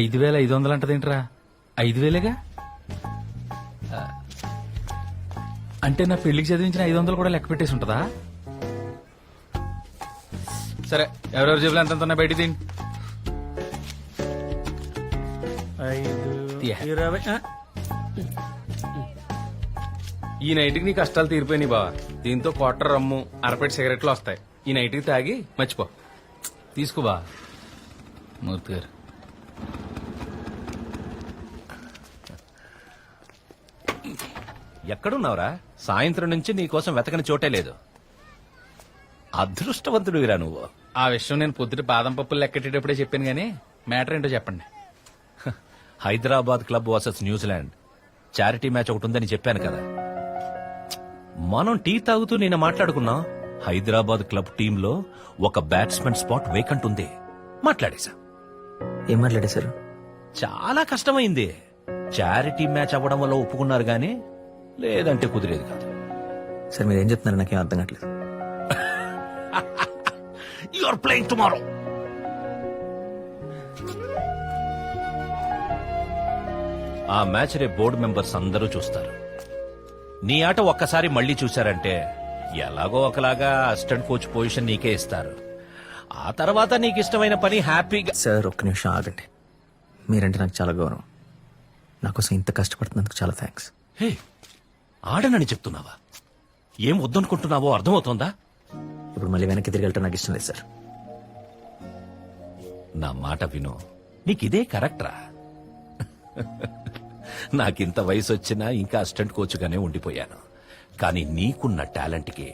ఐదు వేల ఐదు వందలు అంటదేంట్రా? ఐదు వేలేగా? అంటే నా పెళ్ళికి చదివించిన ఐదు వందలు కూడా లెక్క పెట్టేసి ఉంటుందా? సరే ఎవరెవరు జేబులు ఎంత ఉన్నాయి బయట తిండి ఈ నైట్కి నీ కష్టాలు తీరిపోయినాయి బావా. దీంతో క్వార్టర్ రమ్ము అరపెట్టి సిగరెట్లు వస్తాయి. ఈ నైట్కి తాగి మర్చిపో. తీసుకో బా మూర్తి గారు. ఎక్కడున్నావురా? సాయంత్రం నుంచి నీకోసం వెతకని చోటే లేదు. అదృష్టవంతుడివిరా నువ్వు. ఆ విషయం నేను పొద్దుట బాదం పప్పులు లెక్కెట్టేటప్పుడే చెప్పాను గానీ మ్యాటర్ ఏంటో చెప్పండి. Hyderabad club versus New Zealand. Charity match ఒకటి ఉందని చెప్పాను కదా. మనం టీ తాగుతూ నిన్న మాట్లాడుకున్నాం. హైదరాబాద్ క్లబ్ టీంలో ఒక బ్యాట్స్మెన్ స్పాట్ వేకంట్ ఉంది. మాట్లాడేశా. ఏం మాట్లాడేశారు? చాలా కష్టమైంది. చారిటీ మ్యాచ్ అవ్వడం వల్ల ఒప్పుకున్నారు గానీ లేదంటే కుదిరేది కాదు. సార్ మీరు ఏం చెప్తున్నారు? నాకేం అర్థం కావట్లేదు. యు ఆర్ ప్లేయింగ్ టుమారో ఆ మ్యాచ్ రే బోర్డు మెంబర్స్ అందరూ చూస్తారు. నీ ఆట ఒక్కసారి మళ్ళీ చూశారంటే ఎలాగో ఒకలాగా అసిస్టెంట్ కోచ్ పొజిషన్ నీకే ఇస్తారు. ఆ తర్వాత నీకు ఇష్టమైన పని హ్యాపీగా సార్ ఒక్క నిమిషం ఆగండి. మీరంటే నాకు చాలా గౌరవం. నా కోసం ఇంత కష్టపడుతున్నందుకు చాలా థ్యాంక్స్ హే ఆడనని చెప్తున్నావా? ఏం వద్దనుకుంటున్నావో అర్థమవుతోందా? ఇప్పుడు మళ్ళీ వెనక్కి తిరిగి వెళ్ళటం నాకు ఇష్టం లేదు సార్ నా మాట విను. నీకిదే కరెక్ట్రా? నాకింత వయసు వచ్చినా ఇంకా అసిస్టెంట్ కోచ్గానే ఉండిపోయాను. కానీ నీకున్న టాలెంట్కి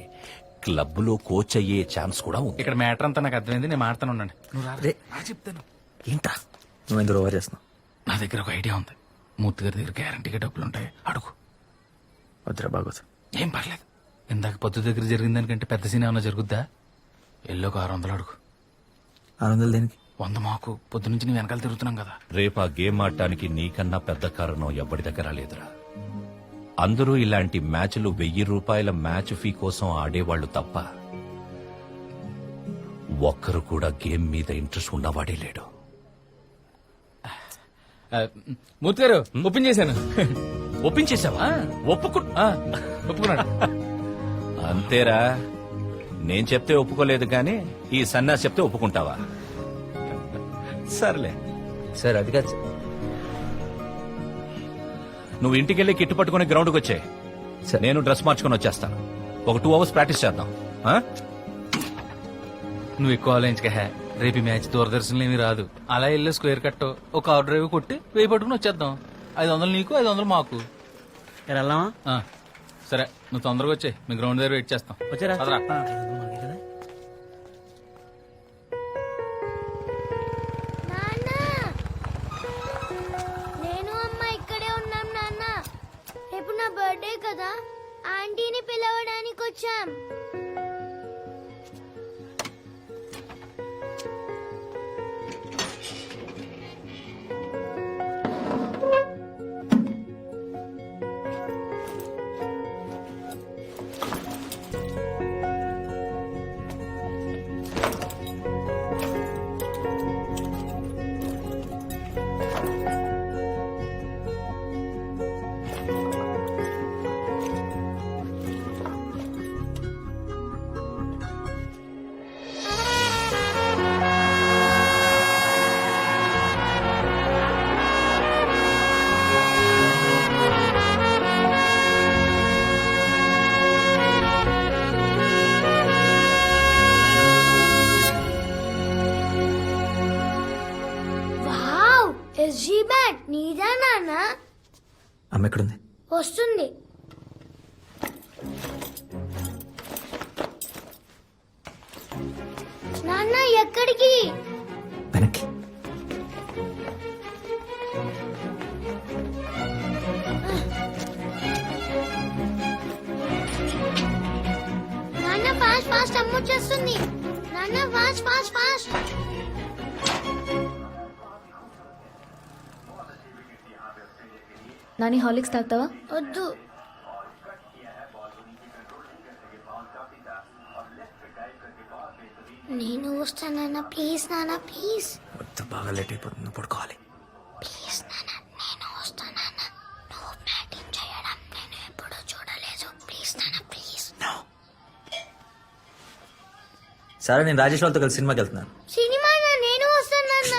క్లబ్లో కోచ్ అయ్యే ఛాన్స్ కూడా ఉంది. ఇక్కడ మ్యాటర్ అంతా నాకు అర్థమైంది నేను మాడతాను ఉండండి. నువ్వు రా. రే. రా చెప్తాను. ఏంట్రా? నువ్వు ఎందుకు ఓవర్ చేస్తున్నావు? నా దగ్గర ఒక ఐడియా ఉంది. మూర్తి గారి దగ్గర గ్యారంటీగా డబ్బులు ఉంటాయి అడుగు. వద్దురా బాగోదు. ఏం పర్లేదు. ఇందాక పొద్దు దగ్గర జరిగిన దానికంటే పెద్ద సీన్ ఏమైనా జరుగుద్దా? ఎల్లో ఒక ఆరు వందలు అడుగు. ఆరు వందలు దేనికి? వంద మాకు. పొద్దు నుంచి నీ వెనకాల తిరుగుతున్నాం కదా. రేపు ఆ గేమ్ ఆడటానికి నీకన్నా పెద్ద కారణం ఎవ్వడి దగ్గర లేదురా. అందరూ ఇలాంటి మ్యాచ్లు వెయ్యి రూపాయల మ్యాచ్ ఫీ కోసం ఆడేవాళ్ళు తప్ప ఒక్కరు కూడా గేమ్ మీద ఇంట్రెస్ట్ ఉన్నవాడే లేడు. మూర్తి గారు ఓపెన్ చేశాను. ఒప్పించేశావా ఒప్పుకు ఆ, ఒప్పుకున్నాడు అంతేరా. నేను చెప్తే ఒప్పుకోలేదు కానీ ఈ సన్నాసి చెప్తే ఒప్పుకుంటావా? సర్లే. సార్ అది కాదు సార్. నువ్వు ఇంటికెళ్ళి కిట్టు పట్టుకుని గ్రౌండ్కి వచ్చే. సరే. నేను డ్రెస్ మార్చుకొని వచ్చేస్తాను. ఒక టూ అవర్స్ ప్రాక్టీస్ చేద్దాం. ఆ? నువ్వు ఎక్కువ ఆలోచించక హే. రేపు ఈ మ్యాచ్ దూరదర్శన్లో ఏమీ రాదు. అలా వెళ్ళి స్క్వేర్ కట్ ఒక ఆరు డ్రైవ్ కొట్టి వేయి పట్టుకుని వచ్చేద్దాం. ఐదు వందలు నీకు ఐదు వందలు మాకు. వెళ్దామా? ఆ, సరే నువ్వు తొందరగా వచ్చే మీ గ్రౌండ్ దగ్గర వెయిట్ చేస్తాం. వచ్చారా. పదరా. నాన్న! నేను అమ్మ ఇక్కడే ఉన్నాం నాన్న. రేపు నా బర్త్డే కదా. ఆంటీని పిలవడానికి వచ్చాం అమ్మ ఎక్కడుంది? వస్తుంది. నాన్న ఎక్కడికి? వెనక్కి. నాన్న ఫాస్ట్ ఫాస్ట్ అమ్మ వచ్చేస్తుంది. నాన్న fast fast fast Nani Horlicks తాగుతావా? వద్దు. నేను వస్తానన్న ప్లీజ్ నాన్న ప్లీజ్. వద్దు బాగా లేట్ అయిపోతుంది నువ్వు పడుకోవాలి. ప్లీజ్ నాన్న నేను వస్తానన్న. నువ్వు బ్యాటింగ్ చేయడం నేను ఎప్పుడూ చూడలేదు. ప్లీజ్ నాన్న ప్లీజ్. సరే నేను రాజేష్ వాళ్ళతో కలిసి సినిమాకి వెళ్తున్నాను. సినిమా నేను వస్తానన్న.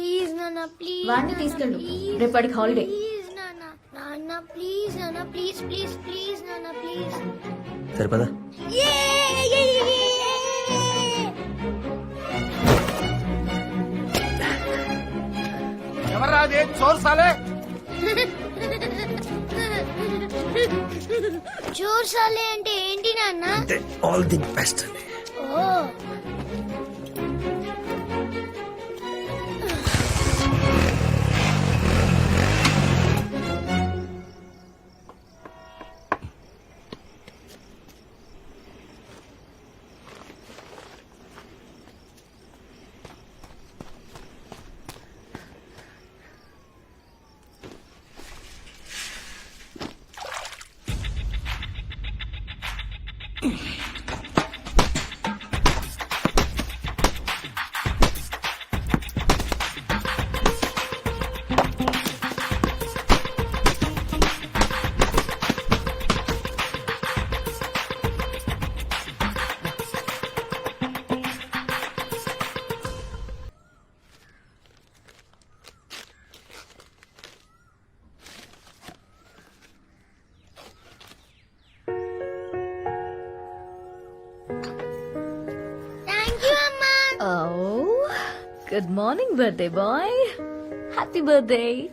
ప్లీజ్ నాన్న ప్లీజ్ వాడిని తీసుకెళ్ళు. రేపటికి హాలిడే. ప్లీజ్ నాన్న నాన్న ప్లీజ్ నాన్న ప్లీజ్ ప్లీజ్ ప్లీజ్ నాన్న ప్లీజ్ సరిపదా? ఎవర్రా అది చోర్ సాలే అంటే ఏంటి నాన్న? ఆల్ ది బెస్ట్ ఓ good morning, birthday boy. Happy birthday.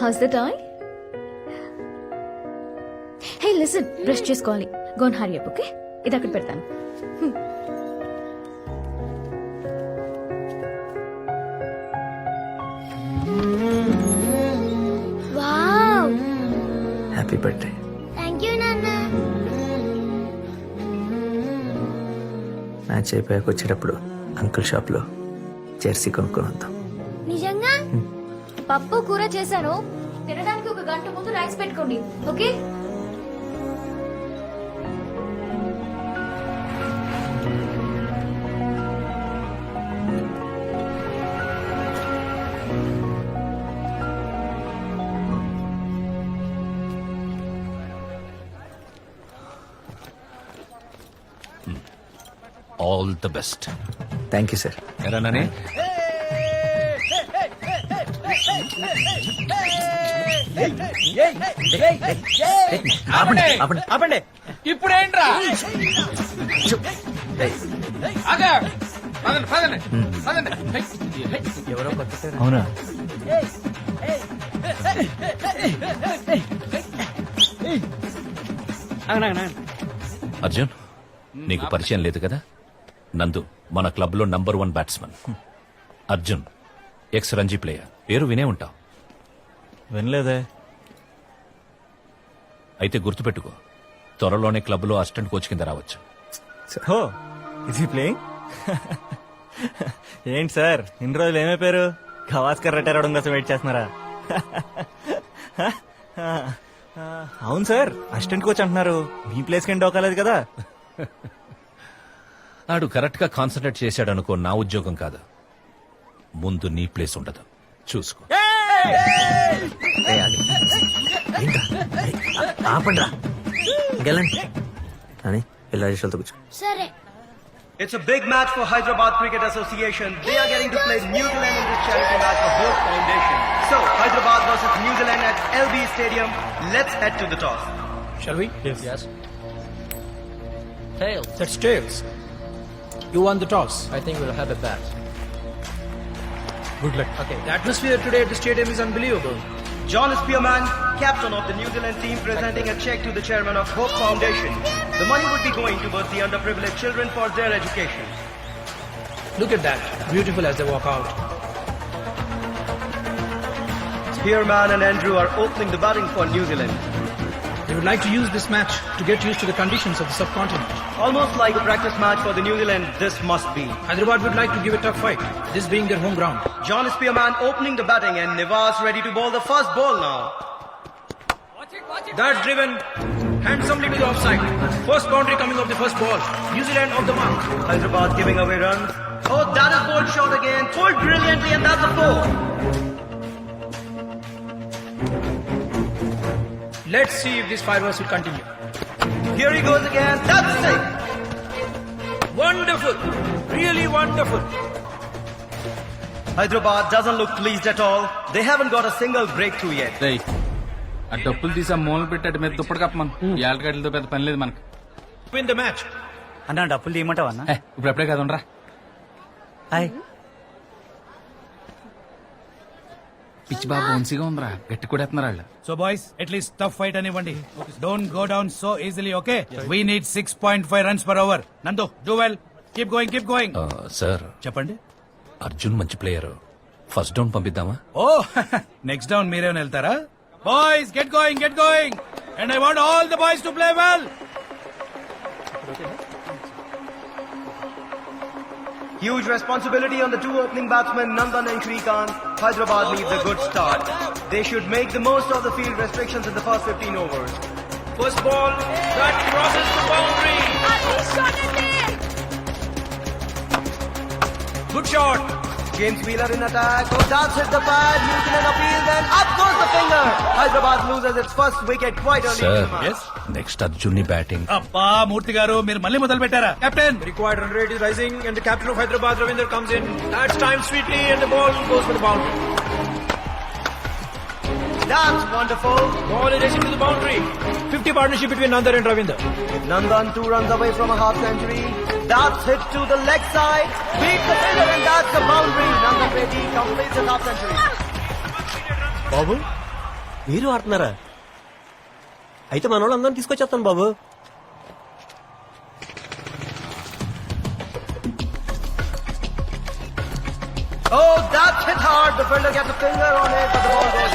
How's the toy? Hey, listen, brush చేసుకోవాలి go on hurry up okay ఇది అక్కడ పెడతాను హ్యాపీ బర్త్డే థ్యాంక్ యూ నాన్న మ్యాచ్ అయిపోయాక వచ్చేటప్పుడు అంకుల్ షాప్లో జెర్సీ కొనుక్కొని వద్దాం. నిజంగా? పప్పు కూర చేశాను. తినడానికి ఒక గంట ముందు రైస్ పెట్టుకోండి. Okay? All the best thank you sir. ఎలానని ఆపండి. ఆపండి. ఆపండి. హై. అవునా? అవునా అర్జున్ నీకు పరిచయం లేదు కదా? నందు. మన క్లబ్లో number one batsman. Arjun ex Ranji player. పేరు వినే ఉంటావు వినలేదే. అయితే గుర్తుపెట్టుకో త్వరలోనే క్లబ్లో అసిస్టెంట్ కోచ్ కింద రావచ్చు. ఇది ప్లేయింగ్ ఏంటి సార్ ఇన్ని రోజులు ఏమైపోయారు గవాస్కర్ రిటైర్ అవడం కోసం వెయిట్ చేస్తున్నారా? అవును సార్ అసిస్టెంట్ కోచ్ అంటున్నారు. మీ ప్లేస్కి డోకాలేదు కదా. ఆడు కరెక్ట్గా కాన్సన్ట్రేట్ చేశాడు అనుకో నా ఉద్యోగం కాదు ముందు నీ ప్లేస్ ఉండదు చూసుకో ఏయ్, ఆగి. ఏంట్రా ఏయ్, ఆపండి రా ఇంకెళ్ళండి అని రాజేష్ వాళ్ళతో కూర్చో సరే It's a big match for Hyderabad Cricket Association. They are getting to play New Zealand in this charity match for Hope Foundation. So, Hyderabad versus New Zealand at LB Stadium. Let's head to the toss. Shall we? Yes. Tails. That's tails. You won the toss. I think we'll have a bat. Good luck. Okay. The atmosphere today at the stadium is unbelievable. John Spearman, captain of the New Zealand team, presenting a check to the chairman of Hope Foundation. The money would be going towards the underprivileged children for their education. Look at that. Beautiful as they walk out. Spearman and Andrew are opening the batting for New Zealand. They would like to use this match to get used to the conditions of the subcontinent. Almost like a practice match for the New Zealand, this must be. Hyderabad would like to give a tough fight, this being their home ground. John Spearman opening the batting and Nivas ready to bowl the first ball now. That's driven. handsomely to the offside. First boundary coming off the first ball. New Zealand off the mark. Hyderabad giving away runs. Oh, that is bowled shot again. Pulled brilliantly, and that's a four. Let's see if this fireworks will continue. Here he goes again. That's six. Wonderful. Really wonderful. Hyderabad doesn't look pleased at all. They haven't got a single breakthrough yet. రేయ్ ఆ డప్పులు తీసి ఆ మూలలు పెట్టి అటు మీద దుప్పటి కప్పమను ఈ ఆటగాడిలతో పెద్ద పని లేదు మనకు Win the match. అన్న డబ్బులు తీయమంటావా అన్న ఏ, ఇప్పుడు ఎప్పుడే కదా ఉండరా హాయ్ పిచ్చి బాబు వన్సీగా ఉందిరా. గట్టి కూడేస్తున్నారు వాళ్ళు. So boys at least tough fight అనివ్వండి. Don't go down so easily okay we need six point five runs per over Nandu do well keep going keep going sir చెప్పండి. అర్జున్ మంచి ప్లేయర్ ఫస్ట్ డౌన్ పంపిద్దామా? ఓ next down మీరేమైనా వెళ్తారా? Boys get going get going and I want all the boys to play well Huge responsibility on the two opening batsmen, Nandan and Shrikant. Hyderabad needs a good start. They should make the most of the field restrictions in the first 15 overs. First ball that crosses the boundary. Good shot. James Wheeler in attack. Oh, that's hit the pad. New Zealand appeals and up goes the finger. Hyderabad loses its first wicket quite early. the match. Next Arjun batting అబ్బా మూర్తి గారు మీరు మళ్ళీ మొదలు పెట్టారా captain Required run rate is rising, and the captain of Hyderabad, Ravinder, comes in. That's time sweetly, and the ball goes for the boundary. That's wonderful. Ball is racing to the boundary. 50 partnership between Nandar and Ravinder. Nandan two runs away from a half century. That's hit to the leg side. Beat the finger and that's the boundary. Nandan Reddy completes his half century. బాబు మీరు ఆడుతున్నారా అయితే మన వాళ్ళు అందరం తీసుకొచ్చేస్తాను బాబు Oh, that's hit hard. The fielder gets a finger on it, but the ball goes.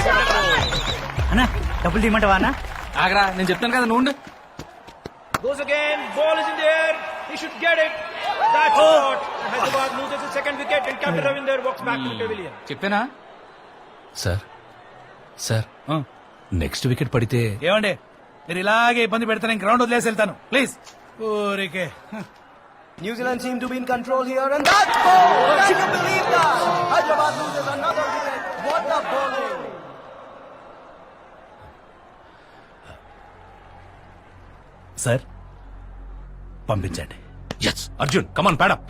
అన్న డబ్బులు తీయమంటావా అన్న ఆగరా నేను చెప్తాను కదా నువ్వు ఉండు. Goes again. Ball is in the air. He should get it. That's shot. And Hyderabad loses his second wicket, and Captain Ravinder walks back to the pavilion. చెప్పానా సార్ సార్ నెక్స్ట్ వికెట్ పడితే ఏమండి మీరు ఇలాగే ఇబ్బంది పెడితే నేను ground వదిలేసి వెళ్తాను ప్లీజ్ ఊరికే New Zealand seem to be in control here, and that's four. Can you believe that? Hyderabad loses another wicket. What a bowling! Sir పంపించండి yes Arjun come on pad up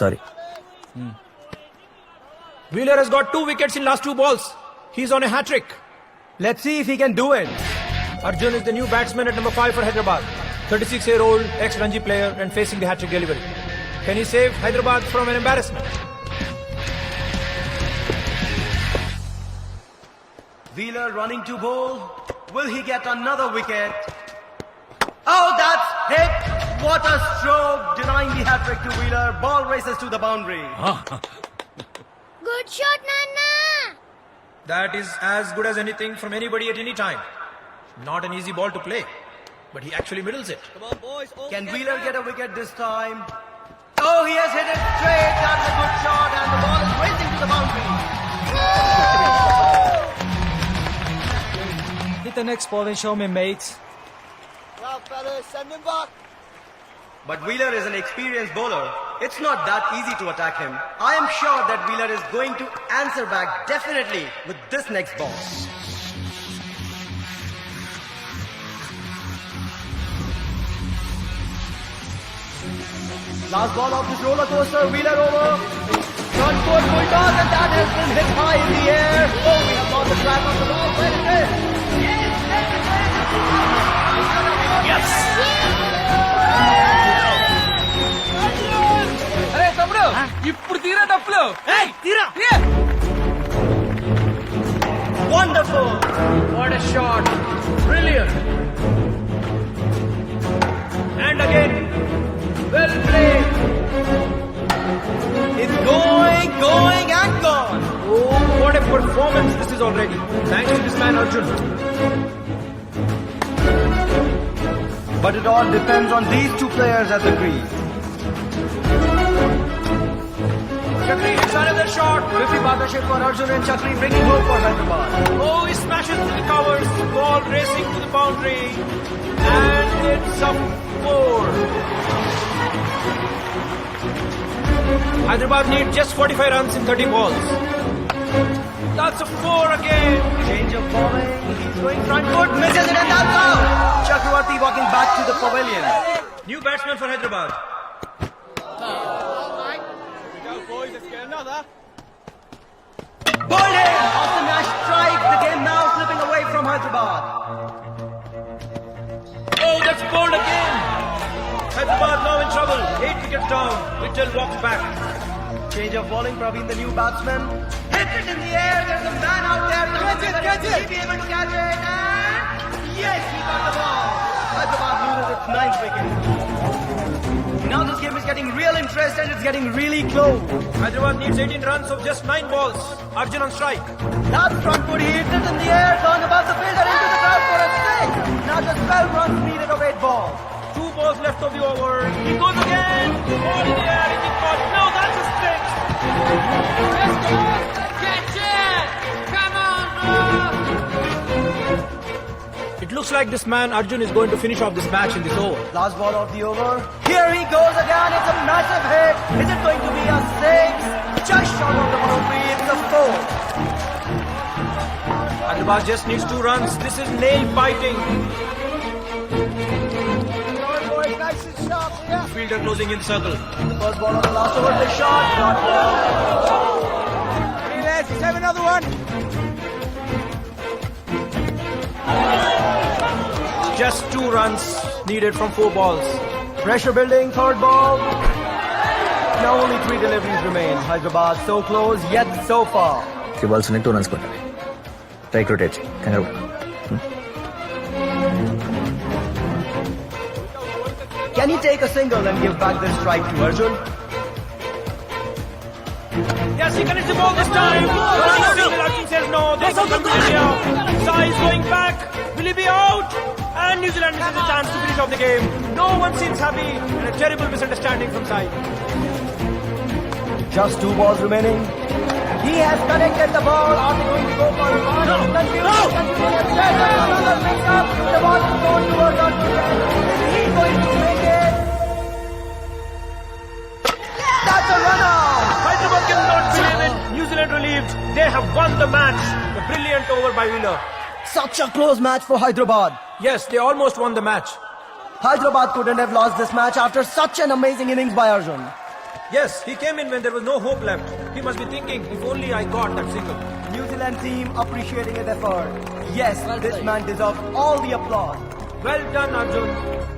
sorry hmm. Wheeler has got two wickets in last two balls. He's on a hat trick. Let's see if he can do it. Arjun is the new batsman at number five for Hyderabad. 36 year old ex Ranji player and facing the hat trick delivery. Can he save Hyderabad from an embarrassment? Wheeler running to bowl. Will he get another wicket? Oh, that's hit! What a stroke, denying the hat-trick to Wheeler. Ball races to the boundary. Good shot, Nana. That is as good as anything from anybody at any time. Not an easy ball to play, but he actually middles it. Come on, boys. Oh, Can Wheeler get a wicket this time? Oh, he has hit it straight. That's a good shot, and the ball is racing to the boundary. Hit the next ball and show me, mate. Well, fellas, send him back. But Wheeler is an experienced bowler. It's not that easy to attack him. I am sure that Wheeler is going to answer back definitely with this next ball. Last ball of this roller coaster, Wheeler over. Front foot bulldogs, and that has been hit high in the air. Oh, we have lost the track of the ball. Where it is? అరే తీరా డప్పులు తీరా Wonderful! What a shot! Brilliant! And again, well played. It's going, going, and gone. Oh, what a performance this is already. Thanks to this man Arjun. But it all depends on these two players at the crease. Chakri hits another shot. 50 partnership for Arjun and Chakri bringing hope for Hyderabad. Oh, he smashes through the covers. Ball racing to the boundary. And it's a four. Hyderabad need just 45 runs in 30 balls. That's a four again. Change of bowling. He's going front foot, misses it, and that's out. Chakravarti walking back to the pavilion. New batsman for Hyderabad. Bowled in off the match strike. The game now slipping away from Hyderabad. Oh, that's bowled again. Hyderabad now in trouble. Eight wickets down. Mitchell walks back. Change of bowling. Praveen, the new batsman, Hit it in the air. There's a man out there. Catch it, catch it. He be able to catch it. And yes, he got the ball. Hyderabad loses its ninth wicket. Now this game is getting real interest and it's getting really close. Hyderabad needs 18 runs of just 9 balls. Arjun on strike. That front foot he hits it in the air, gone above the fielder into the crowd for a six. Now just 12 runs needed of 8 balls. Two balls left of the over. He goes again. Ball in the air. It caught? No, that's a six. Looks like this man Arjun is going to finish off this match in this over. Last ball of the over. Here he goes again. It's a massive hit. Is it going to be a six? Just short of the boundary. It's a four. Hyderabad just needs two runs. This is nail biting. Fielder closing in circle. The first ball of the last over. The shot. Not. Just two runs needed from four balls. Pressure building, third ball. Now only three deliveries remain. Hyderabad so close, yet so far. Three balls, only two runs. Take rotate. Kangaroo. Hmm? Can he take a single and give back the strike to Arjun? Yes, he can the ball this time. But he says no. This is India. Sai is going back. Will he be out? New Zealand misses a chance to finish off the game. No one seems happy. And a terrible misunderstanding from Sai. Just two balls remaining. He has connected the ball. Are they going to go for a run? No! No! Another mix up. The ball is thrown towards. Is he going to make it? That's a run out. Hyderabad cannot believe it. New Zealand relieved. They have won the match. A brilliant over by Wheeler. Such a close match for Hyderabad. Yes, they almost won the match. Hyderabad couldn't have lost this match after such an amazing innings by Arjun. Yes, he came in when there was no hope left. He must be thinking, if only I got that single. New Zealand team appreciating his effort. Yes, this man deserves all the applause. Well done, Arjun.